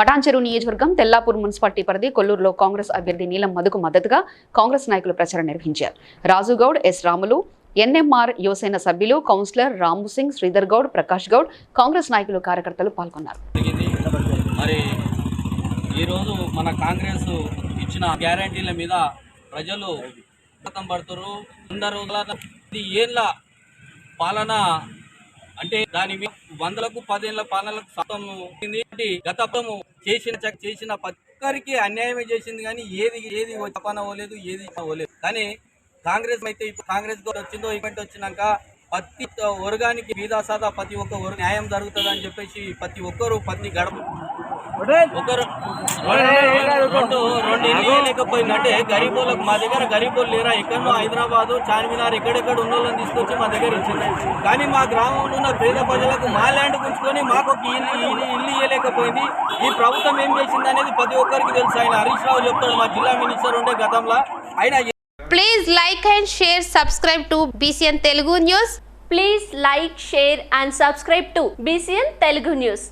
పటాన్చెరు నియోజకవర్గం తెల్లాపూర్ మున్సిపాలిటీ పరిధి కొల్లూరులో కాంగ్రెస్ అభ్యర్థి నీలం మధుకు మద్దతుగా కాంగ్రెస్ నాయకులు ప్రచారం నిర్వహించారు. రాజుగౌడ్ ఎస్ రాములు ఎన్ఎంఆర్ యువసేన సభ్యులు కౌన్సిలర్ రాము సింగ్ శ్రీధర్ గౌడ్ ప్రకాష్ గౌడ్ కాంగ్రెస్ నాయకులు కార్యకర్తలు పాల్గొన్నారు. మరి ఈరోజు మన కాంగ్రెస్ ఇచ్చిన గ్యారంటీల మీద ప్రజలు పడుతున్నారు. అందరూ ఏళ్ళ పాలన అంటే దాని మీద వందలకు పదేళ్ళ పాలనలకు శాతం ఉంది గతము చేసిన చ- చేసిన ఒక్కరికి అన్యాయమే చేసింది కానీ ఏది ఏది చెప్పనవ్వలేదు ఏది అవ్వలేదు. కానీ కాంగ్రెస్ అయితే ఇప్పుడు కాంగ్రెస్ కూడా వచ్చిందో ఈవెంట్ వచ్చినాక ప్రతి వర్గానికి బీదా సాదా ప్రతి ఒక్క న్యాయం జరుగుతుంది అని చెప్పేసి ప్రతి ఒక్కరు ప్రతి గడప ఒకరు రెండు రెండు ఇల్లు లేకపోయిందంటే గరీబోళ్ళకు మా దగ్గర గరీబోళ్ళు లేరా? ఎక్కడో హైదరాబాదు చార్మినార్ ఎక్కడెక్కడ ఉన్న వాళ్ళని తీసుకొచ్చి మా దగ్గర ఇచ్చింది కానీ మా గ్రామంలో ఉన్న పేద ప్రజలకు మా ల్యాండ్ ఉంచుకొని మాకు ఒక ఇల్లు ఇల్లు ఇల్లు ఇవ్వలేకపోయింది ఈ ప్రభుత్వం ఏం చేసింది అనేది ప్రతి ఒక్కరికి తెలుసు. ఆయన హరీష్ రావు చెప్తాడు మా జిల్లా మినిస్టర్ ఉండే గతంలో. ఆయన Please like and share, subscribe to BCN Telugu News. Please like, share and subscribe to BCN Telugu News.